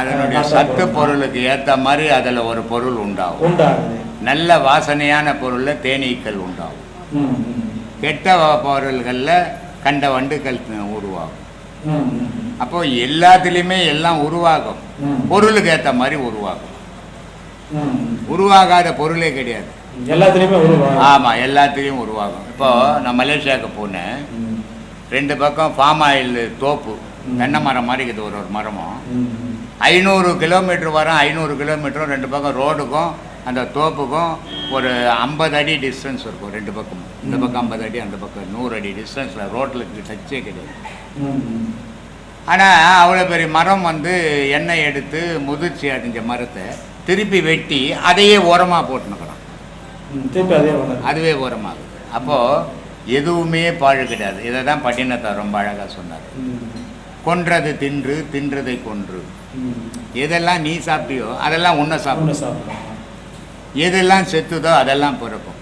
அதனுடைய சத்து பொருளுக்கு ஏற்ற மாதிரி அதில் ஒரு பொருள் உண்டாகும். நல்ல வாசனையான பொருளில் தேனீக்கள் உண்டாகும். கெட்ட பொருள்களில் கண்ட வண்டுகள் உருவாகும். அப்போ எல்லாத்துலேயுமே எல்லாம் உருவாகும். பொருளுக்கு ஏற்ற மாதிரி உருவாகும். உருவாகாத பொருளே கிடையாது. எல்லாத்துலேயுமே ஆமாம் எல்லாத்துலேயும் உருவாகும். இப்போ நான் மலேசியாவுக்கு போனேன். ரெண்டு பக்கம் ஃபார்ம் ஆயில் தோப்பு. தென்னை மரம் மாதிரி இருக்குது ஒரு ஒரு மரமும். ஐநூறு கிலோமீட்டர் வரும். ஐநூறு கிலோமீட்டரும் ரெண்டு பக்கம் ரோடுக்கும் அந்த தோப்புக்கும் ஒரு ஐம்பது அடி டிஸ்டன்ஸ் இருக்கும் ரெண்டு பக்கம் இந்த பக்கம் ஐம்பது அடி அந்த பக்கம் நூறு அடி டிஸ்டன்ஸில் ரோட்டில் டச்சே கிடையாது. ஆனால் அவ்வளோ பெரிய மரம் வந்து எண்ணெய் எடுத்து முதிர்ச்சி அடைஞ்ச மரத்தை திருப்பி வெட்டி அதையே உரமாக போட்டுனுக்குறான். அதுவே உரமாகுது அப்போது எதுவுமே பாழு கிடையாது. இதை தான் பட்டினத்தார் ரொம்ப அழகாக சொன்னார். கொன்றது தின்று தின்றதை கொன்று. எதெல்லாம் நீ சாப்பிட்டியோ அதெல்லாம் உன்னை சாப்பிடும். சாப்பிடுறோம். எதெல்லாம் செத்துதோ அதெல்லாம் பிறக்கும்.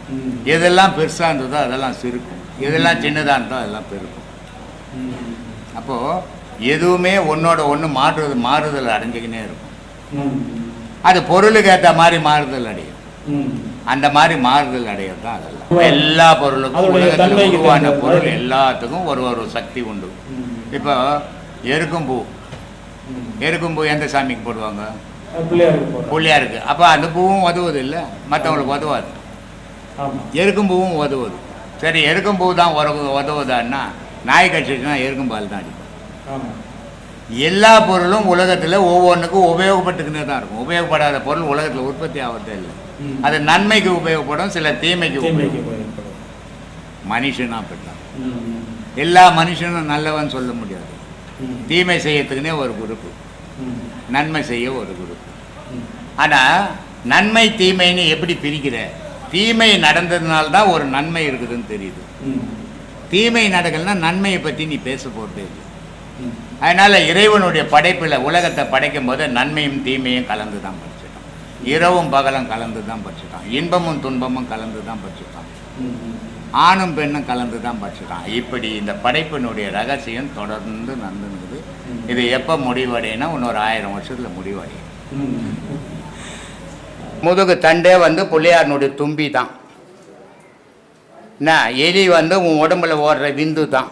எதெல்லாம் பெருசாக இருந்ததோ அதெல்லாம் சிறுக்கும் எதெல்லாம் சின்னதாக இருந்தோ அதெல்லாம் பெருக்கும். அப்போது எதுவுமே ஒன்றோட ஒன்று மாறுறது மாறுதல் அடைஞ்சிக்கினே இருக்கும். அது பொருளுக்கு ஏற்ற மாதிரி மாறுதல் அடையும். அந்த மாதிரி மாறுதல் அடையிறது தான் அதெல்லாம். எல்லா பொருளுக்கும் உலகத்தில் உருவான பொருள். எல்லாத்துக்கும் ஒரு ஒரு சக்தி உண்டு. இப்போ எருக்கும் பூ. எருக்கும் பூ எந்த சாமிக்கு போடுவாங்க? பிள்ளையாருக்கு அப்போ அந்த பூவும் உதவுது இல்லை மற்றவங்களுக்கு உதவாது எருக்கும் பூவும் உதவுது. சரி எருக்கும் பூ தான் உறவு உதவுதான்னா நாய் கட்சிக்குனா எருக்கும் பால் தான் அடிக்கும். எல்லா பொருளும் உலகத்தில் ஒவ்வொன்றுக்கும் உபயோகப்பட்டுக்கினே தான் இருக்கும். உபயோகப்படாத பொருள் உலகத்தில் உற்பத்தி ஆகிறதே இல்லை. அது நன்மைக்கு உபயோகப்படும் சில தீமைக்கு உபயோகப்படும். மனுஷனா அப்படித்தான். எல்லா மனுஷனும் நல்லவன் சொல்ல முடியாது. தீமை செய்யறதுக்குனே ஒரு குரூப்பு நன்மை செய்ய ஒரு குரூப் ஆனால் நன்மை தீமைன்னு எப்படி பிரிக்கிற? தீமை நடந்ததுனால தான் ஒரு நன்மை இருக்குதுன்னு தெரியுது. தீமை நடக்கலைன்னா நன்மையை பற்றி நீ பேச போகிறதே இல்லை. அதனால் இறைவனுடைய படைப்பில் உலகத்தை படைக்கும் போது நன்மையும் தீமையும் கலந்து தான் படிச்சுட்டான். இரவும் பகலும் கலந்து தான் படிச்சுட்டான். இன்பமும் துன்பமும் கலந்து தான் படிச்சுட்டான். ஆணும் பெண்ணும் கலந்து தான் படிச்சிட்டான் இப்படி இந்த படைப்பினுடைய ரகசியம் தொடர்ந்து நடந்துனுக்குது. இது எப்போ முடிவடையினா இன்னொரு ஆயிரம் வருஷத்தில் முடிவடையும். முதுகு தண்டே வந்து பிள்ளையாரனுடைய தும்பி தான். என்ன எலி வந்து உன் உடம்புல ஓடுற விந்து தான்.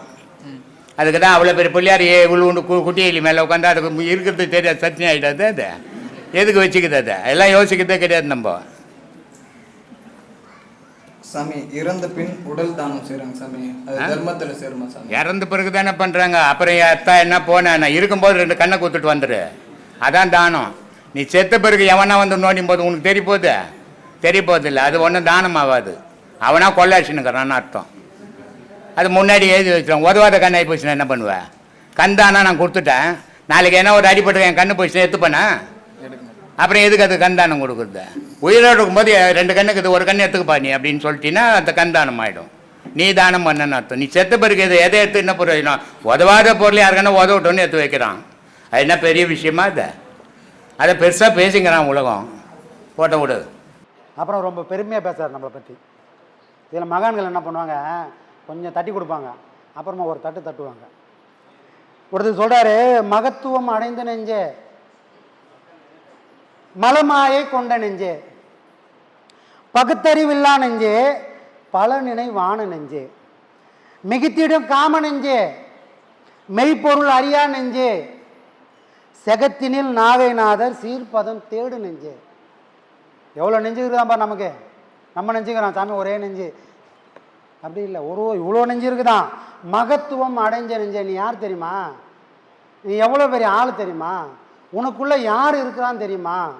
அதுக்கு தான் அவ்வளோ பெரிய பிள்ளையார் ஏ இவ்வளோ குட்டி எலி மேலே உட்காந்து அதுக்கு இருக்கிறது தெரியாது சட்னி ஆகிடாது அது. எதுக்கு வச்சுக்குது அது? எல்லாம் யோசிக்கிறதே கிடையாது நம்ம. சாமி இறந்த பின் உடல் தானம் செய்றாங்க சாமி. அது? தர்மத்துல சேருமா சாமி? இறந்த பிறகு தானே பண்ணுறாங்க அப்புறம் அத்தா என்ன போனேன் நான் இருக்கும்போது ரெண்டு கண்ணை கொடுத்துட்டு வந்துடு. அதான் தானம். நீ செத்த பிறகு எவனா வந்து நோண்டும் போது உனக்கு தெரிய போகுது தெரிய போகுது இல்லை அது ஒன்றும் தானம் ஆகாது அவனா கொள்ளாச்சுன்னுக்கிறான்னு அர்த்தம். அது முன்னாடி எழுதி வச்சிடும் உதவாத கண்ணாகி போச்சுன்னா என்ன பண்ணுவேன் கண் தானா நான் கொடுத்துட்டேன். நாளைக்கு என்ன ஒரு அடிபட்டு என் கண்ணு போச்சுன்னா எடுத்துப்பேனா? அப்புறம் எதுக்கு அது கண்தானம் கொடுக்குறது? உயிரோடு இருக்கும்போது ரெண்டு கண்ணுக்கு இது ஒரு கண்ணு எடுத்துக்கப்பா நீ அப்படின்னு சொல்லிட்டீங்கன்னா அந்த கண்தானம் ஆகிடும் நீ தானம் பண்ணன்னு அர்த்தம். நீ செத்த பிறகு இது எதை எடுத்து என்ன பிரயோஜனம் உதவாத பொருள் யாருக்கான உதவட்டோன்னு எடுத்து வைக்கிறான். அது என்ன பெரிய விஷயமா இது? அதை பெருசாக பேசிக்கிறான் உலகம். போட்ட விடு. அப்புறம் ரொம்ப பெருமையாக பேசுறாரு நம்மளை பற்றி இதில் மகான்கள் என்ன பண்ணுவாங்க? கொஞ்சம் தட்டி கொடுப்பாங்க. அப்புறமா ஒரு தட்டு தட்டுவாங்க. ஒருத்தர் சொல்கிறாரு மகத்துவம் அடைந்த நெஞ்சே மலமாயை கொண்ட நெஞ்சே. பகுத்தறிவில்லா நெஞ்சே பல நினைவான நெஞ்சே. மிகுத்திடும் காம நெஞ்சே மெய்ப்பொருள் அறியா நெஞ்சே. செகத்தினில் நாகைநாதர் சீர்பதம் தேடு நெஞ்சே. எவ்வளோ நெஞ்சு நமக்கு? நம்ம நெஞ்சுக்கிறோம் சாமி ஒரே நெஞ்சு. அப்படி இல்லை ஒரு இவ்வளோ நெஞ்சு இருக்குதான். மகத்துவம் அடைஞ்ச நெஞ்ச நீ யார் தெரியுமா? நீ எவ்வளோ பெரிய ஆள் தெரியுமா? உனக்குள்ளே யார் இருக்கிறான்னு தெரியுமா?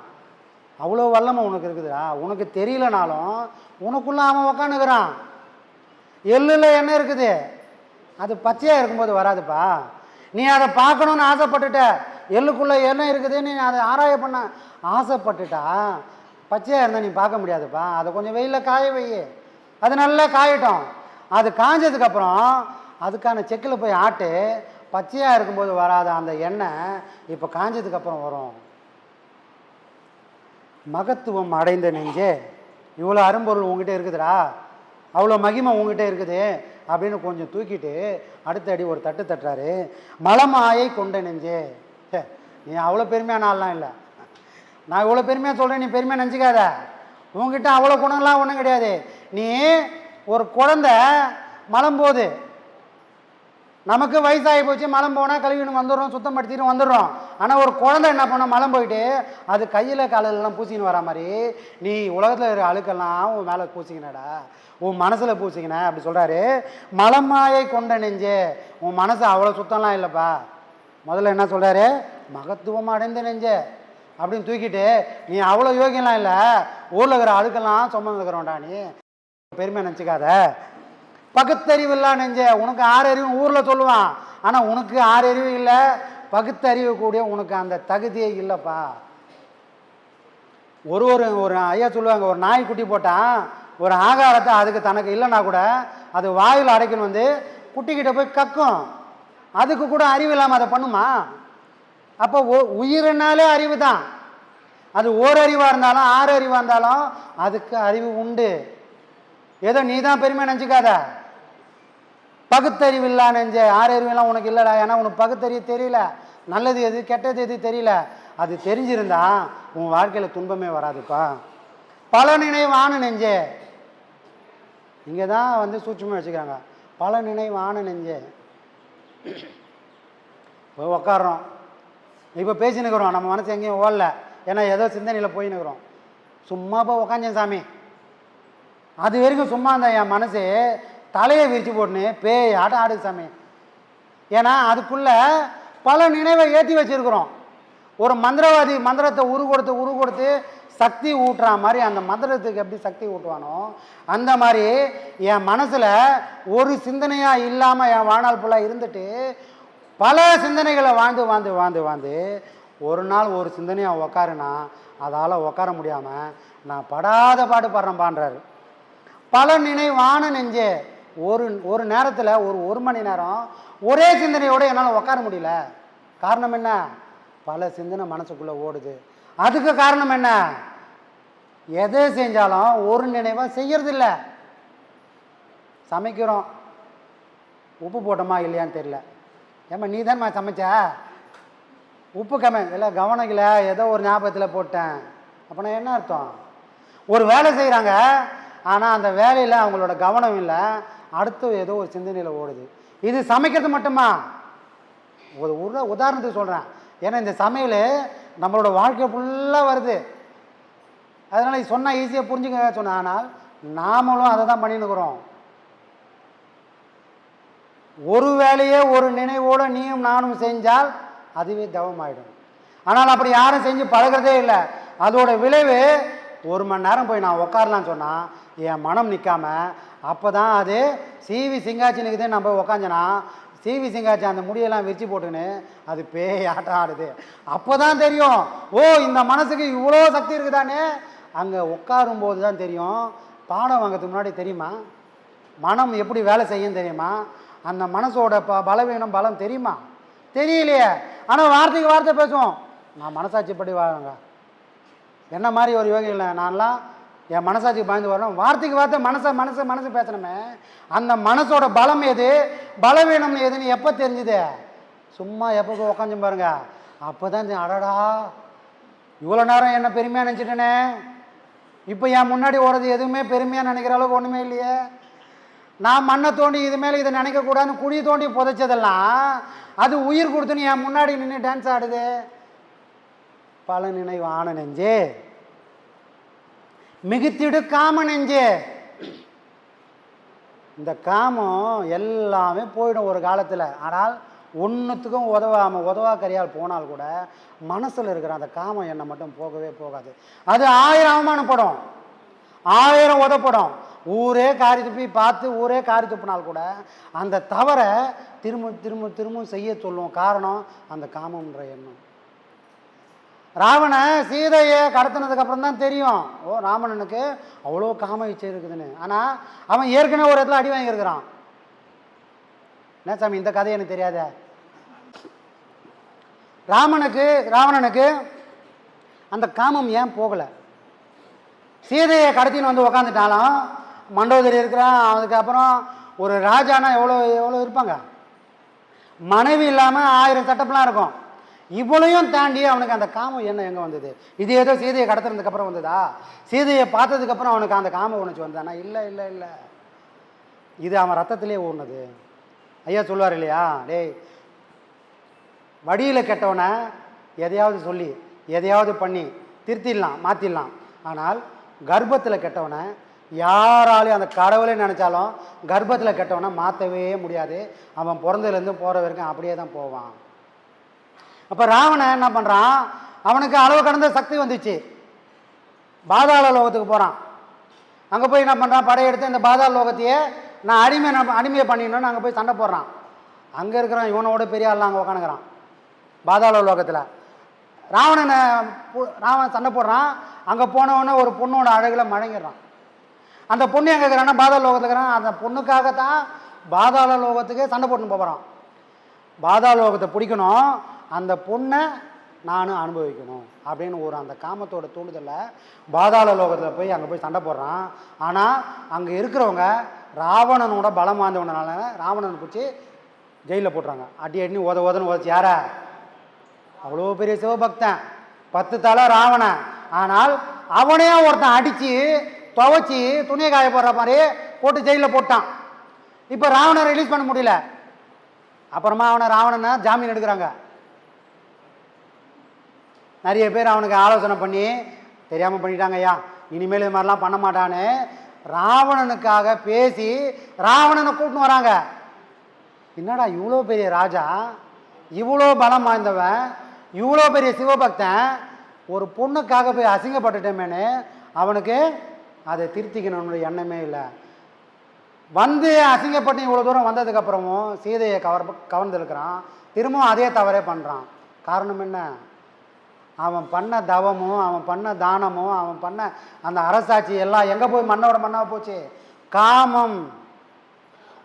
அவ்வளோ வல்லமை உனக்கு இருக்குதுடா. உனக்கு தெரியலனாலும் உனக்குள்ளே அவன் உக்காந்துக்கிறான். எள்ளில் என்ன இருக்குது. அது பச்சையாக இருக்கும்போது வராதுப்பா. நீ அதை பார்க்கணுன்னு ஆசைப்பட்டுட்ட. எள்ளுக்குள்ளே என்ன இருக்குதுன்னு நீ அதை ஆராய பண்ண ஆசைப்பட்டுட்டா பச்சையாக இருந்தால் நீ பார்க்க முடியாதுப்பா. அதை கொஞ்சம் வெயிலில் காய வை. அது நல்லா காயட்டும். அது காஞ்சதுக்கப்புறம் அதுக்கான செக்கில் போய் ஆட்டு பச்சையாக இருக்கும்போது வராத அந்த எண்ணெய் இப்போ காஞ்சதுக்கப்புறம் வரும். மகத்துவம் அடைந்த நெஞ்சே. இவ்வளோ அரும்பொருள் உங்ககிட்ட இருக்குதுடா. அவ்வளோ மகிமை உங்ககிட்ட இருக்குது அப்படின்னு கொஞ்சம் தூக்கிட்டு அடுத்த அடி ஒரு தட்டு தட்டுறாரு. மலமாயை கொண்ட நெஞ்சே. நீ அவ்வளோ பெருமையான ஆள்லாம் இல்லை. நான் இவ்வளோ பெருமையாக சொல்கிறேன் நீ பெருமையாக நினச்சிக்காத. உங்ககிட்ட அவ்வளோ குணம்லாம் ஒன்றும் கிடையாது. நீ ஒரு குழந்தை மலம் போது நமக்கு வயசாகி போச்சு மலம் போனால் கழுவின்னு வந்துடுறோம் சுத்தம் படுத்திட்டு வந்துடுறோம். ஆனால் ஒரு குழந்தை என்ன பண்ணோம் மலம் போயிட்டு அது கையில் காலெல்லாம் பூசிக்கின்னு வர மாதிரி நீ உலகத்தில் இருக்கிற அழுக்கெல்லாம் உன் மேலே பூசிக்கினடா உன் மனசில் பூசிக்கின அப்படி சொல்கிறாரு மலமாயை கொண்ட நெஞ்சே உன் மனசு அவ்வளோ சுத்தம்லாம் இல்லைப்பா. முதல்ல என்ன சொல்கிறாரு மகத்துவம் அடைந்த நெஞ்சே. அப்படின்னு தூக்கிட்டு நீ அவ்வளோ யோகியம்லாம் இல்லை ஊரில் இருக்கிற அழுக்கெல்லாம் சுமந்து இருக்கிறோம்டா நீ. பெருமை நினச்சிக்காத. பகுத்தறிவு நெஞ்ச. உனக்கு ஆறு அறிவு ஊரில் சொல்லுவான். ஆனால் உனக்கு ஆறு அறிவு இல்லை. பகுத்தறிவு கூடிய உனக்கு அந்த தகுதியே இல்லைப்பா. ஒரு ஒரு ஒரு ஐயா சொல்லுவாங்க ஒரு நாய் குட்டி போட்டான் ஒரு ஆகாரத்தை அதுக்கு தனக்கு இல்லைன்னா கூட அது வாயில் அடைக்கணும் வந்து குட்டிக்கிட்ட போய் கக்கும். அதுக்கு கூட அறிவு இல்லாமல் அதை பண்ணுமா? அப்போ ஒ- உயிரினாலே அறிவு தான் அது ஓரறிவாக இருந்தாலும் ஆறு அறிவாக இருந்தாலும் அதுக்கு அறிவு உண்டு. ஏதோ நீ தான் பெருமை நினச்சிக்காத. பகுத்தறிவு இல்லா நெஞ்ச ஆறறிவுலாம் உனக்கு இல்லைடா? ஏன்னா உனக்கு பகுத்தறிவு தெரியல. நல்லது எது கெட்டது எது தெரியல. அது தெரிஞ்சிருந்தா உன் வாழ்க்கையில் துன்பமே வராதுப்பா. பல நினைவான நெஞ்சே. இங்கே தான் வந்து சூட்சமாக வச்சுக்கிறாங்க. பல நினைவான நெஞ்சே. இப்போ உக்காடுறோம் இப்போ பேசினுக்கிறோம் நம்ம மனசு எங்கேயும் ஓடல. ஏன்னா ஏதோ சிந்தனையில் போயின்னுக்குறோம் சும்மா போய் உக்காஞ்சேன் சாமி. அது வரைக்கும் சும்மா இருந்தா என் மனசு தலையை விரித்து போட்டுன்னு பேய் ஆட்டம் ஆடுது சாமி. ஏன்னா அதுக்குள்ளே பல நினைவை ஏற்றி வச்சிருக்கிறோம். ஒரு மந்திரவாதி மந்திரத்தை உரு கொடுத்து உரு கொடுத்து சக்தி ஊட்டுற மாதிரி அந்த மந்திரத்துக்கு எப்படி சக்தி ஊட்டுவானோ அந்த மாதிரி என் மனசில் ஒரு சிந்தனையாக இல்லாமல் என் வாழ்நாள் ஃபுல்லாக இருந்துட்டு பல சிந்தனைகளை வாழ்ந்து வாழ்ந்து வாழ்ந்து வாழ்ந்து ஒரு நாள் ஒரு சிந்தனையாக உக்காருனா அதால் உட்கார முடியாமல் நான் படாத பாடு படுறேன்பான்றாரு பல நினைவான நெஞ்சே ஒரு ஒரு நேரத்தில் ஒரு ஒரு மணி நேரம் ஒரே சிந்தனையோடு என்னால் உட்கார முடியல. காரணம் என்ன? பல சிந்தனை மனசுக்குள்ளே ஓடுது. அதுக்கு காரணம் என்ன? எதை செஞ்சாலும் ஒரு நினைவாக செய்யறதில்ல. சமைக்கிறோம். உப்பு போட்டோமா இல்லையான்னு தெரியல. ஏம்மா நீ தானம்மா சமைச்ச? உப்பு கம்மி இல்லை கவனம் இல்லை ஏதோ ஒரு ஞாபகத்தில் போட்டேன். அப்படின்னா என்ன அர்த்தம்? ஒரு வேலை செய்கிறாங்க ஆனால் அந்த வேலையில் அவங்களோட கவனம் இல்லை. அடுத்து ஏதோ ஒரு சிந்தனையில் ஓடுது. இது சமைக்கிறது மட்டுமா? ஒரு உர உதாரணத்துக்கு சொல்கிறேன் ஏன்னா இந்த சமையல் நம்மளோட வாழ்க்கை ஃபுல்லாக வருது. அதனால் இது சொன்னால் ஈஸியாக புரிஞ்சுக்க சொன்னேன் ஆனால் நாமளும் அதை தான் பண்ணினுக்கிறோம் ஒரு வேலையே ஒரு நினைவோடு நீயும் நானும் செஞ்சால் அதுவே தவமாயிடும். ஆனால் அப்படி யாரும் செஞ்சு பழகிறதே இல்லை. அதோட விளைவு ஒரு மணி நேரம் போய் நான் உட்காரலான்னு சொன்னால் என் மனம் நிற்காம அப்போ தான் அது சிவி சிங்காச்சினுக்கு தான் நம்ம உக்காஞ்சனா சிவி சிங்காச்சி அந்த முடியெல்லாம் விரிச்சு போட்டுன்னு அது பேய் ஆட்டம் ஆடுது. அப்போ தான் தெரியும் ஓ இந்த மனசுக்கு இவ்வளோ சக்தி இருக்குதானே அங்கே உட்காரும்போது தான் தெரியும். பாடம் வாங்கிறதுக்கு முன்னாடி தெரியுமா? மனம் எப்படி வேலை செய்யும் தெரியுமா? அந்த மனசோட ப பலவீனம் பலம் தெரியுமா? தெரியலையே. ஆனால் வார்த்தைக்கு வார்த்தை பேசுவோம். நான் மனசாட்சிப்படி வாங்க என்ன மாதிரி ஒரு யோகிகளை நான்லாம் என் மனசாட்சிக்கு பயந்து வரணும். வார்த்தைக்கு வார்த்தை மனசை மனசு மனசு பேசணுமே. அந்த மனசோட பலம் எது? பலவீனம் எதுன்னு எப்போ தெரிஞ்சுது? சும்மா எப்போ போய் உக்காந்து பாருங்க. அப்போ தான் அடடா இவ்வளோ நேரம் என்ன பெருமையாக நினச்சிட்டேனே. இப்போ என் முன்னாடி ஓடுறது எதுவுமே பெருமையாக நினைக்கிற அளவுக்கு ஒன்றுமே இல்லையே. நான் மண்ணை தோண்டி இது மேலே இதை நினைக்கக்கூடாதுன்னு குழி தோண்டி புதைச்சதெல்லாம் அது உயிர் கொடுத்துன்னு என் முன்னாடி நின்று டான்ஸ் ஆடுது. பல ஆன நெஞ்சே. மிகுத்திடு காம நெஞ்சே. இந்த காமம் எல்லாமே போயிடும் ஒரு காலத்தில். ஆனால் ஒன்றுத்துக்கும் உதவாமல் உதவா கரியால் போனால் கூட மனசில் இருக்கிற அந்த காமம் என்னை மட்டும் போகவே போகாது. அது ஆயிரம் அவமானப்படும். ஆயிரம் உதப்படும். ஊரே காரி துப்பி பார்த்து ஊரே காரி துப்பினால் கூட அந்த தவறை திரும்ப திரும்ப திரும்ப செய்ய சொல்லுவோம் காரணம் அந்த காமம்ன்ற எண்ணம். ராவணன் சீதையை கடத்தினதுக்கு அப்புறம் தான் தெரியும். ஓ ராமணனுக்கு அவ்வளோ காம இச்சை இருக்குதுன்னு. ஆனால் அவன் ஏற்கனவே ஒரு இடத்துல அடி வாங்கியிருக்கிறான். என்ன சாமி இந்த கதை எனக்கு தெரியாதே? ராமனுக்கு ராவணனுக்கு அந்த காமம் ஏன் போகலை? சீதையை கடத்தின்னு வந்து உக்காந்துட்டாலும் மண்டோதரி இருக்கிறான் அதுக்கப்புறம் ஒரு ராஜானா எவ்வளோ எவ்வளோ இருப்பாங்க? மனைவி இல்லாமல் ஆயிரம் சட்டப்பெலாம் இருக்கும். இவ்வளையும் தாண்டி அவனுக்கு அந்த காமம் என்ன எங்கே வந்தது? இது ஏதோ சீதையை கடத்துறதுக்கப்புறம் வந்ததா? சீதையை பார்த்ததுக்கப்புறம் அவனுக்கு அந்த காம உணர்ச்சி வந்தானா? இல்லை இல்லை இல்லை. இது அவன் ரத்தத்திலே ஓடுனது ஐயா சொல்லுவார் இல்லையா? டேய் வடியில் கெட்டவனை எதையாவது சொல்லி எதையாவது பண்ணி திருத்திடலாம் மாற்றிடலாம் ஆனால் கர்ப்பத்தில் கெட்டவனை யாராலையும் அந்த கடவுளே நினச்சாலும் கர்ப்பத்தில் கெட்டவனை மாற்றவே முடியாது. அவன் பிறந்ததுலேருந்து போகிற வரைக்கும் அப்படியே தான் போவான். அப்போ ராவணன் என்ன பண்ணுறான் அவனுக்கு அளவு கடந்த சக்தி வந்துச்சு. பாதாள லோகத்துக்கு போகிறான் அங்கே போய் என்ன பண்ணுறான் படையெடுத்து இந்த பாதாள லோகத்தையே நான் அடிமை நான் அடிமையை பண்ணிடணும்னு அங்கே போய் சண்டை போடுறான். அங்கே இருக்கிறான் இவனோட பெரிய ஆள்லாம் அங்கே உட்காந்துக்கிறான் பாதாள லோகத்தில். ராவணனை ராவணன் சண்டை போடுறான். அங்கே போனவொடனே ஒரு பொண்ணோட அழகில் மழங்கிடுறான் அந்த பொண்ணு எங்கே இருக்கிறான்னா பாதாள லோகத்தில் இருக்கிறான். அந்த பொண்ணுக்காகத்தான் பாதாள லோகத்துக்கே சண்டை போட்டுன்னு போகிறான் பாதாள லோகத்தை பிடிக்கணும். அந்த பொண்ணை நானும் அனுபவிக்கணும் அப்படின்னு ஒரு அந்த காமத்தோட தூண்டுதலை பாதாள லோகத்தில் போய் அங்கே போய் சண்டை போடுறான். ஆனால் அங்கே இருக்கிறவங்க ராவணனோட பலம் வாய்ந்தவனால ராவணனை பிடிச்சி ஜெயிலில் போட்டுறாங்க. அடி அடி உத உதன்னு உதச்சி யார? அவ்வளோ பெரிய சிவபக்தன். பத்து தலை ராவணன். ஆனால் அவனே ஒருத்தன் அடித்து துவைச்சி துணியை காய போடுற மாதிரி போட்டு ஜெயிலில் போட்டான். இப்போ ராவணனை ரிலீஸ் பண்ண முடியல. அப்புறமா அவனை ராவணனை ஜாமீன் எடுக்கிறாங்க. நிறைய பேர் அவனுக்கு ஆலோசனை பண்ணி தெரியாமல் பண்ணிட்டாங்க ஐயா. இனிமேல் இது மாதிரிலாம் பண்ண மாட்டான்னு ராவணனுக்காக பேசி ராவணனை கூட்டின்னு வராங்க. என்னடா இவ்வளோ பெரிய ராஜா? இவ்வளோ பலம் வாய்ந்தவன்? இவ்வளோ பெரிய சிவபக்தன்? ஒரு பொண்ணுக்காக போய் அசிங்கப்பட்டுட்டோமேனு அவனுக்கு அதை திருத்திக்கணும்னு எண்ணமே இல்லை. வந்து அசிங்கப்பட்டு இவ்வளோ தூரம் வந்ததுக்கப்புறமும் சீதையை கவர் கவர்ந்துருக்கிறான். திரும்பவும் அதே தவறே பண்ணுறான் காரணம் என்ன? அவன் பண்ண தவமும் அவன் பண்ண தானமும் அவன் பண்ண அந்த அரசாட்சி எல்லாம் எங்கே போய் மண்ணோட மண்ணாக போச்சு? காமம்.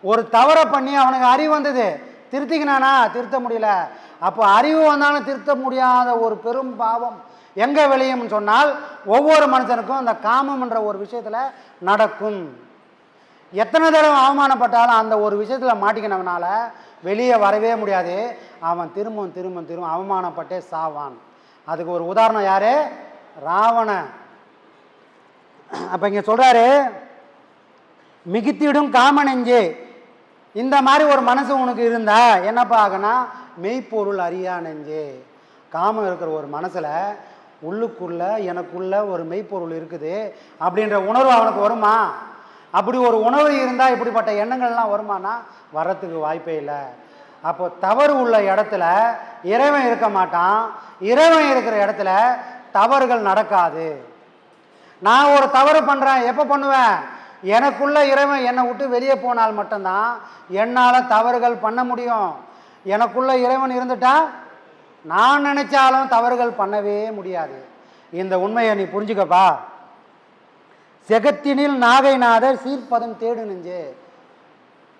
ஒரு தவறை பண்ணி அவனுக்கு அறிவு வந்தது. திருத்திக்கினானா? திருத்த முடியல. அப்போ அறிவு வந்தாலும் திருத்த முடியாத ஒரு பெரும் பாவம். எங்கே விளையும்னு சொன்னால் ஒவ்வொரு மனுஷனுக்கும் அந்த காமம்ன்ற ஒரு விஷயத்தில் நடக்கும். எத்தனை தடவை அவமானப்பட்டாலும் அந்த ஒரு விஷயத்தில் மாட்டிக்கினவனால் வெளியே வரவே முடியாது. அவன் திரும்பவும் திரும்பவும் திரும்ப அவமானப்பட்டே சாவான். அதுக்கு ஒரு உதாரணம் யாரு? ராவணன் அப்போ இங்கே சொல்கிறாரு மிகுத்திடும் காமனெஞ்சு இந்த மாதிரி ஒரு மனசு உனக்கு இருந்தா என்னப்பா ஆகுனா மெய்ப்பொருள் அறியா நெஞ்சு. காமம் இருக்கிற ஒரு மனசில் உள்ளுக்குள்ள எனக்குள்ள ஒரு மெய்ப்பொருள் இருக்குது. அப்படின்ற உணர்வு அவனுக்கு வருமா? அப்படி ஒரு உணர்வு இருந்தால் இப்படிப்பட்ட எண்ணங்கள்லாம் வருமானா வரத்துக்கு வாய்ப்பே இல்லை. அப்போ தவறு உள்ள இடத்துல இறைவன் இருக்க மாட்டான். இறைவன் இருக்கிற இடத்துல தவறுகள் நடக்காது. நான் ஒரு தவறு பண்ணுறேன் எப்போ பண்ணுவேன்? எனக்குள்ள இறைவன் என்னை விட்டு வெளியே போனால் மட்டும்தான் என்னால் தவறுகள் பண்ண முடியும். எனக்குள்ள இறைவன் இருந்துட்டா நான் நினச்சாலும் தவறுகள் பண்ணவே முடியாது. இந்த உண்மையை நீ புரிஞ்சுக்கப்பா. செகத்தினில் நாகைநாதர் சீர்ப்பதம் தேடு நெஞ்சு.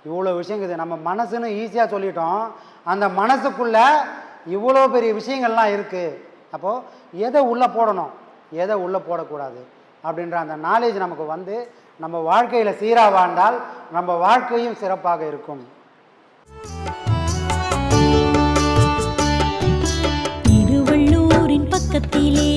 இவ்வளோ விஷயங்குது நம்ம மனசுன்னு ஈஸியாக சொல்லிட்டோம். அந்த மனசுக்குள்ளே இவ்வளோ பெரிய விஷயங்கள்லாம் இருக்குது அப்போது எதை உள்ளே போடணும்? எதை உள்ளே போடக்கூடாது? அப்படின்ற அந்த நாலேஜ் நமக்கு வந்து நம்ம வாழ்க்கையில் சீராக வாழ்ந்தால் நம்ம வாழ்க்கையும் சிறப்பாக இருக்கும். திருவள்ளூரின் பக்கத்திலே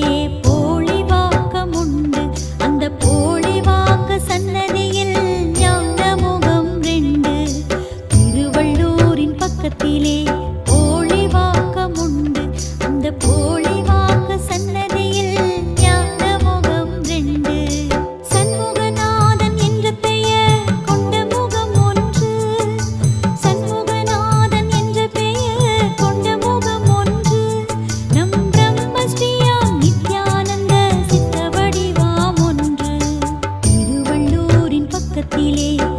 里里。